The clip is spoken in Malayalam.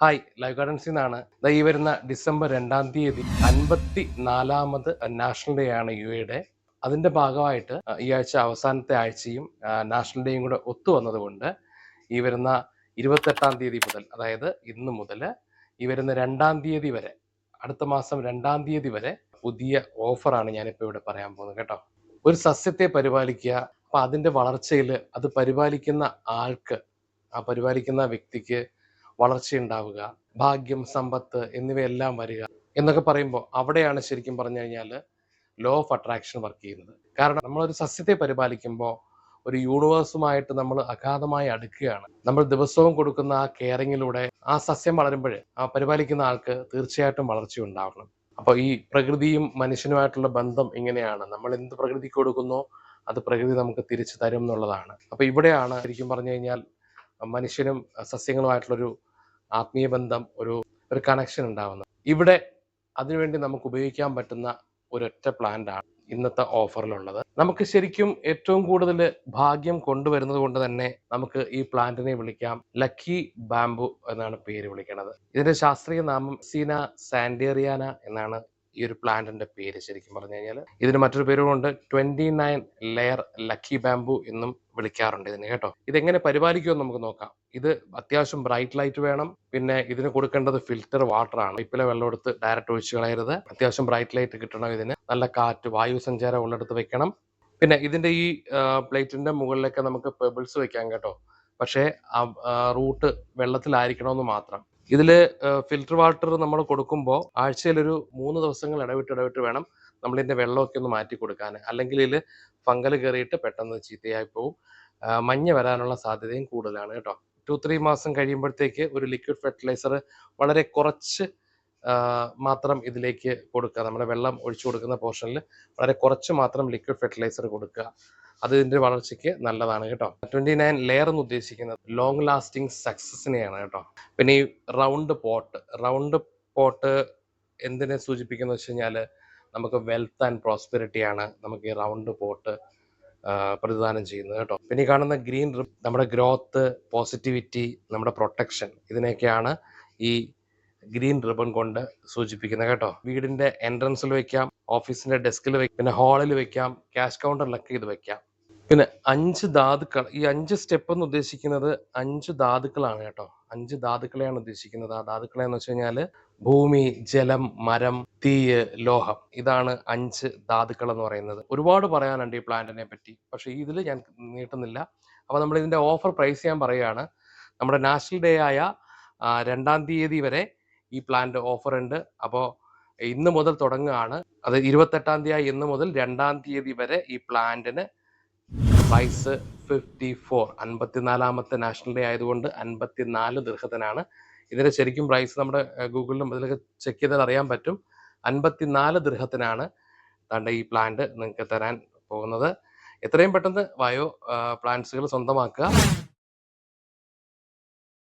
ഹായ് ലൈവ് ഗാർഡൻസിൽ നിന്നാണ്. ഈ വരുന്ന ഡിസംബർ രണ്ടാം തീയതി അൻപത്തി നാലാമത് നാഷണൽ ഡേ ആണ് യു എയുടെ. അതിന്റെ ഭാഗമായിട്ട് ഈ ആഴ്ച അവസാനത്തെ ആഴ്ചയും നാഷണൽ ഡേയും കൂടെ ഒത്തു വന്നതുകൊണ്ട് ഈ വരുന്ന ഇരുപത്തെട്ടാം തീയതി മുതൽ അതായത് ഇന്ന് മുതൽ ഈ വരുന്ന രണ്ടാം തീയതി വരെ അടുത്ത മാസം രണ്ടാം തീയതി വരെ പുതിയ ഓഫറാണ് ഞാനിപ്പോൾ ഇവിടെ പറയാൻ പോകുന്നത് കേട്ടോ. ഒരു സസ്യത്തെ പരിപാലിക്കുക അപ്പം അതിന്റെ വളർച്ചയിൽ അത് പരിപാലിക്കുന്ന ആൾക്ക് ആ പരിപാലിക്കുന്ന വ്യക്തിക്ക് വളർച്ചയുണ്ടാവുക ഭാഗ്യം സമ്പത്ത് എന്നിവയെല്ലാം വരിക എന്നൊക്കെ പറയുമ്പോൾ അവിടെയാണ് ശരിക്കും പറഞ്ഞു കഴിഞ്ഞാൽ ലോ ഓഫ് അട്രാക്ഷൻ വർക്ക് ചെയ്യുന്നത്. കാരണം നമ്മളൊരു സസ്യത്തെ പരിപാലിക്കുമ്പോൾ ഒരു യൂണിവേഴ്സുമായിട്ട് നമ്മൾ അഗാധമായി അടുക്കുകയാണ്. നമ്മൾ ദിവസവും കൊടുക്കുന്ന ആ കെയറിങ്ങിലൂടെ ആ സസ്യം വളരുമ്പോൾ ആ പരിപാലിക്കുന്ന ആൾക്ക് തീർച്ചയായിട്ടും വളർച്ച ഉണ്ടാവണം. അപ്പോൾ ഈ പ്രകൃതിയും മനുഷ്യനുമായിട്ടുള്ള ബന്ധം ഇങ്ങനെയാണ്. നമ്മൾ എന്ത് പ്രകൃതിക്ക് കൊടുക്കുന്നു അത് പ്രകൃതി നമുക്ക് തിരിച്ചു തരും എന്നുള്ളതാണ്. അപ്പോൾ ഇവിടെയാണ് ശരിക്കും പറഞ്ഞു കഴിഞ്ഞാൽ മനുഷ്യനും സസ്യങ്ങളുമായിട്ടുള്ളൊരു ആത്മീയ ബന്ധം ഒരു ഒരു കണക്ഷൻ ഉണ്ടാവുന്നത്. ഇവിടെ അതിനുവേണ്ടി നമുക്ക് ഉപയോഗിക്കാൻ പറ്റുന്ന ഒരൊറ്റ പ്ലാന്റ് ആണ് ഇന്നത്തെ ഓഫറിലുള്ളത് നമുക്ക് ശരിക്കും ഏറ്റവും കൂടുതൽ ഭാഗ്യം കൊണ്ടുവരുന്നത് കൊണ്ട് തന്നെ നമുക്ക് ഈ പ്ലാന്റിനെ വിളിക്കാം ലക്കി ബാംബു എന്നാണ് പേര് വിളിക്കുന്നത് ഇതിന്റെ ശാസ്ത്രീയ നാമം സീന സാൻഡേറിയാന എന്നാണ് ഈ ഒരു പ്ലാന്റിന്റെ പേര് ശരിക്കും പറഞ്ഞു കഴിഞ്ഞാൽ ഇതിന് മറ്റൊരു പേരുകൊണ്ട് twenty nine layer lucky bamboo എന്നും വിളിക്കാറുണ്ട് ഇതിന് കേട്ടോ. ഇതെങ്ങനെ പരിപാലിക്കുമെന്ന് നമുക്ക് നോക്കാം. ഇത് അത്യാവശ്യം ബ്രൈറ്റ് ലൈറ്റ് വേണം. പിന്നെ ഇതിന് കൊടുക്കേണ്ടത് ഫിൽറ്റർ വാട്ടർ ആണ് ഇപ്പിലെ വെള്ളം എടുത്ത് ഡയറക്റ്റ് ഒഴിച്ചു കളയരുത്. അത്യാവശ്യം ബ്രൈറ്റ് ലൈറ്റ് കിട്ടണം ഇതിന്. നല്ല കാറ്റ് വായു സഞ്ചാരം ഉള്ളിടത്ത് വെക്കണം. പിന്നെ ഇതിന്റെ ഈ പ്ലേറ്റിന്റെ മുകളിലൊക്കെ നമുക്ക് പെബിൾസ് വെക്കാം കേട്ടോ. പക്ഷേ റൂട്ട് വെള്ളത്തിലായിരിക്കണമെന്ന് മാത്രം. ഇതിൽ ഫിൽറ്റർ വാട്ടർ നമ്മൾ കൊടുക്കുമ്പോൾ ആഴ്ചയിലൊരു മൂന്ന് ദിവസങ്ങൾ ഇടവിട്ട് ഇടവിട്ട് വേണം നമ്മളിതിന്റെ വെള്ളമൊക്കെ ഒന്ന് മാറ്റി കൊടുക്കാൻ അല്ലെങ്കിൽ ഇതിൽ ഫംഗൽ കയറിയിട്ട് പെട്ടെന്ന് ചീത്തയായി പോവും. മഞ്ഞ വരാനുള്ള സാധ്യതയും കൂടുതലാണ് കേട്ടോ. ടു ത്രീ മാസം കഴിയുമ്പോഴത്തേക്ക് ഒരു ലിക്വിഡ് ഫെർട്ടിലൈസർ വളരെ കുറച്ച് മാത്രം ഇതിലേക്ക് കൊടുക്കുക. നമ്മുടെ വെള്ളം ഒഴിച്ചു കൊടുക്കുന്ന പോർഷനിൽ വളരെ കുറച്ച് മാത്രം ലിക്വിഡ് ഫെർട്ടിലൈസർ കൊടുക്കുക. അത് ഇതിന്റെ വളർച്ചയ്ക്ക് നല്ലതാണ് കേട്ടോ. ട്വന്റി നയൻ ലെയർ എന്ന് ഉദ്ദേശിക്കുന്നത് ലോങ് ലാസ്റ്റിംഗ് സക്സസിനെയാണ് കേട്ടോ. പിന്നെ ഈ റൗണ്ട് പോട്ട് റൗണ്ട് പോട്ട് എന്തിനെ സൂചിപ്പിക്കുന്നു വെച്ച് കഴിഞ്ഞാൽ നമുക്ക് വെൽത്ത് ആൻഡ് പ്രോസ്പെരിറ്റി ആണ് നമുക്ക് ഈ റൗണ്ട് പോട്ട് പ്രതിദാനം ചെയ്യുന്നത് കേട്ടോ. പിന്നെ കാണുന്ന ഗ്രീൻ നമ്മുടെ ഗ്രോത്ത് പോസിറ്റിവിറ്റി നമ്മുടെ പ്രൊട്ടക്ഷൻ ഇതിനെയൊക്കെയാണ് ഈ ഗ്രീൻ റിബൺ കൊണ്ട് സൂചിപ്പിക്കുന്നത് കേട്ടോ. വീടിന്റെ എൻട്രൻസിൽ വെക്കാം ഓഫീസിന്റെ ഡെസ്കിൽ വെക്കാം പിന്നെ ഹാളിൽ വെക്കാം ക്യാഷ് കൗണ്ടറിലൊക്കെ ഇത് വെക്കാം. പിന്നെ അഞ്ച് ധാതുക്കൾ ഈ അഞ്ച് സ്റ്റെപ്പ് എന്ന് ഉദ്ദേശിക്കുന്നത് അഞ്ച് ധാതുക്കളാണ് കേട്ടോ. അഞ്ച് ധാതുക്കളെയാണ് ഉദ്ദേശിക്കുന്നത്. ആ ധാതുക്കളെ എന്ന് വെച്ച് കഴിഞ്ഞാൽ ഭൂമി ജലം മരം തീയ് ലോഹം. ഇതാണ് അഞ്ച് ധാതുക്കൾ എന്ന് പറയുന്നത്. ഒരുപാട് പറയാനുണ്ട് ഈ പ്ലാന്റിനെ പറ്റി പക്ഷെ ഇതിൽ ഞാൻ നീട്ടുന്നില്ല. അപ്പോൾ നമ്മൾ ഇതിന്റെ ഓഫർ പ്രൈസ് ഞാൻ പറയുകയാണ്. നമ്മുടെ നാഷണൽ ഡേ ആയ രണ്ടാം തീയതി വരെ ഈ പ്ലാന്റ് ഓഫർ ഉണ്ട് അപ്പോൾ ഇന്ന് മുതൽ തുടങ്ങുകയാണ്. അത് ഇരുപത്തെട്ടാം തീയതി ഇന്ന് മുതൽ രണ്ടാം തീയതി വരെ ഈ പ്ലാന്റിന് പ്രൈസ് ഫിഫ്റ്റി ഫോർ അൻപത്തിനാലാമത്തെ നാഷണൽ ഡേ ആയതുകൊണ്ട് അൻപത്തിനാല് ദീർഘത്തിനാണ്. ഇതിന്റെ ശരിക്കും പ്രൈസ് നമ്മുടെ ഗൂഗിളിലും അതിലൊക്കെ ചെക്ക് ചെയ്താൽ അറിയാൻ പറ്റും. അൻപത്തിനാല് ദീർഘത്തിനാണ് താണ്ട ഈ പ്ലാന്റ് നിങ്ങൾക്ക് തരാൻ പോകുന്നത്. എത്രയും പെട്ടെന്ന് വയോ പ്ലാന്റ്സുകൾ സ്വന്തമാക്കുക.